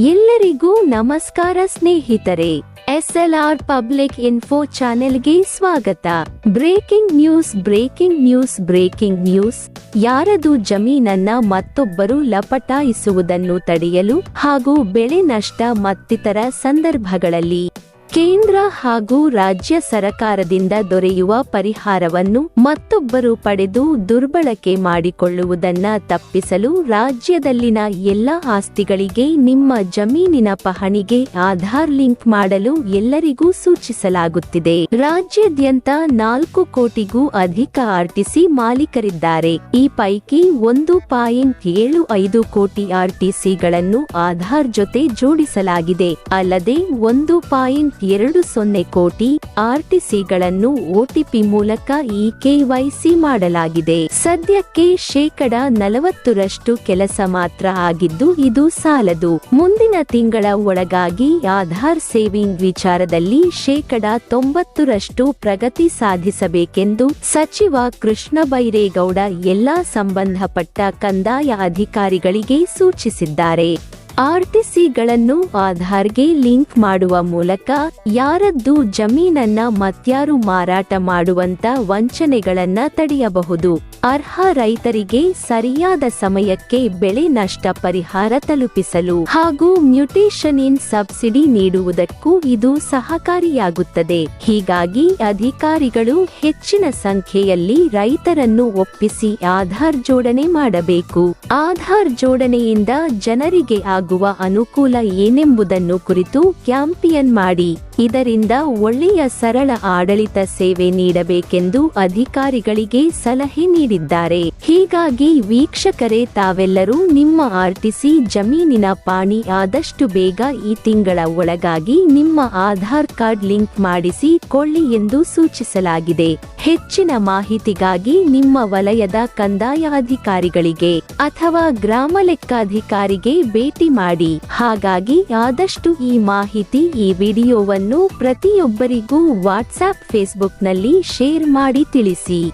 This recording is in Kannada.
ಎಲ್ಲರಿಗೂ ನಮಸ್ಕಾರ ಸ್ನೇಹಿತರೆ, ಎಸ್ಎಲ್ಆರ್ ಪಬ್ಲಿಕ್ ಇನ್ಫೋ ಚಾನೆಲ್ಗೆ ಸ್ವಾಗತ. Breaking news breaking news breaking news. ಯಾರದು ಜಮೀನನ್ನ ಮತ್ತೊಬ್ಬರು ಲಪಟಾಯಿಸುವುದನ್ನು ತಡೆಯಲು ಹಾಗೂ ಬೆಳೆ ನಷ್ಟ ಮತ್ತಿತರ ಸಂದರ್ಭಗಳಲ್ಲಿ ಕೇಂದ್ರ ಹಾಗೂ ರಾಜ್ಯ ಸರಕಾರದಿಂದ ದೊರೆಯುವ ಪರಿಹಾರವನ್ನು ಮತ್ತೊಬ್ಬರು ಪಡೆದು ದುರ್ಬಳಕೆ ಮಾಡಿಕೊಳ್ಳುವುದನ್ನ ತಪ್ಪಿಸಲು ರಾಜ್ಯದಲ್ಲಿನ ಎಲ್ಲ ಆಸ್ತಿಗಳಿಗೆ ನಿಮ್ಮ ಜಮೀನಿನ ಪಹಣಿಗೆ ಆಧಾರ್ ಲಿಂಕ್ ಮಾಡಲು ಎಲ್ಲರಿಗೂ ಸೂಚಿಸಲಾಗುತ್ತಿದೆ. ರಾಜ್ಯಾದ್ಯಂತ ನಾಲ್ಕು ಕೋಟಿಗೂ ಅಧಿಕ ಆರ್ಟಿಸಿ ಮಾಲೀಕರಿದ್ದಾರೆ. ಈ ಪೈಕಿ ಒಂದು ಪಾಯಿಂಟ್ ಏಳು ಐದು ಕೋಟಿ ಆರ್ಟಿಸಿಗಳನ್ನು ಆಧಾರ್ ಜೊತೆ ಜೋಡಿಸಲಾಗಿದೆ. ಅಲ್ಲದೆ ಒಂದು ಪಾಯಿಂಟ್ ಎರಡು ಸೊನ್ನೆ ಕೋಟಿ ಆರ್ಟಿಸಿಗಳನ್ನು ಒಟಿಪಿ ಮೂಲಕ ಈ ಕೆವೈಸಿ ಮಾಡಲಾಗಿದೆ. ಸದ್ಯಕ್ಕೆ ಶೇಕಡ ನಲವತ್ತರಷ್ಟು ಕೆಲಸ ಮಾತ್ರ ಆಗಿದ್ದು ಇದು ಸಾಲದು. ಮುಂದಿನ ತಿಂಗಳ ಒಳಗಾಗಿ ಆಧಾರ್ ಸೇವಿಂಗ್ ವಿಚಾರದಲ್ಲಿ ಶೇಕಡ ತೊಂಬತ್ತರಷ್ಟು ಪ್ರಗತಿ ಸಾಧಿಸಬೇಕೆಂದು ಸಚಿವ ಕೃಷ್ಣ ಬೈರೇಗೌಡ ಎಲ್ಲಾ ಸಂಬಂಧಪಟ್ಟ ಕಂದಾಯ ಅಧಿಕಾರಿಗಳಿಗೆ ಸೂಚಿಸಿದ್ದಾರೆ. ಆರ್ಟಿಸಿಗಳನ್ನು ಆಧಾರ್ಗೆ ಲಿಂಕ್ ಮಾಡುವ ಮೂಲಕ ಯಾರದ್ದು ಜಮೀನನ್ನ ಮತ್ಯಾರು ಮಾರಾಟ ಮಾಡುವಂತ ವಂಚನೆಗಳನ್ನ ತಡೆಯಬಹುದು. ಅರ್ಹ ರೈತರಿಗೆ ಸರಿಯಾದ ಸಮಯಕ್ಕೆ ಬೆಳೆ ನಷ್ಟ ಪರಿಹಾರ ತಲುಪಿಸಲು ಹಾಗೂ ಮ್ಯೂಟೇಷನ್ ಇನ್ ಸಬ್ಸಿಡಿ ನೀಡುವುದಕ್ಕೂ ಇದು ಸಹಕಾರಿಯಾಗುತ್ತದೆ. ಹೀಗಾಗಿ ಅಧಿಕಾರಿಗಳು ಹೆಚ್ಚಿನ ಸಂಖ್ಯೆಯಲ್ಲಿ ರೈತರನ್ನು ಒಪ್ಪಿಸಿ ಆಧಾರ್ ಜೋಡಣೆ ಮಾಡಬೇಕು. ಆಧಾರ್ ಜೋಡಣೆಯಿಂದ ಜನರಿಗೆ ಆಗುವ ಅನುಕೂಲ ಏನೆಂಬುದನ್ನು ಕುರಿತು ಕ್ಯಾಂಪಿಯನ್ ಮಾಡಿ. ಇದರಿಂದ ಒಳ್ಳೆಯ ಸರಳ ಆಡಳಿತ ಸೇವೆ ನೀಡಬೇಕೆಂದು ಅಧಿಕಾರಿಗಳಿಗೆ ಸಲಹೆ ನೀಡಿದ್ದಾರೆ. ಹೀಗಾಗಿ ವೀಕ್ಷಕರೇ, ತಾವೆಲ್ಲರೂ ನಿಮ್ಮ ಆರ್ಟಿಸಿ ಜಮೀನಿನ ಪಾಣಿ ಆದಷ್ಟು ಬೇಗ ಈ ತಿಂಗಳ ಒಳಗಾಗಿ ನಿಮ್ಮ ಆಧಾರ್ ಕಾರ್ಡ್ ಲಿಂಕ್ ಮಾಡಿಸಿ ಕೊಳ್ಳಿ ಎಂದು ಸೂಚಿಸಲಾಗಿದೆ. ಹೆಚ್ಚಿನ ಮಾಹಿತಿಗಾಗಿ ನಿಮ್ಮ ವಲಯದ ಕಂದಾಯ ಅಧಿಕಾರಿಗಳಿಗೆ ಅಥವಾ ಗ್ರಾಮ ಲೆಕ್ಕಾಧಿಕಾರಿಗೆ ಭೇಟಿ ಮಾಡಿ. ಹಾಗಾಗಿ ಆದಷ್ಟು ಈ ಮಾಹಿತಿ ಈ ವಿಡಿಯೋವನ್ನು ಪ್ರತಿಯೊಬ್ಬರಿಗೂ ವಾಟ್ಸಾಪ್ ಫೇಸ್ಬುಕ್ನಲ್ಲಿ ಶೇರ್ ಮಾಡಿ ತಿಳಿಸಿ.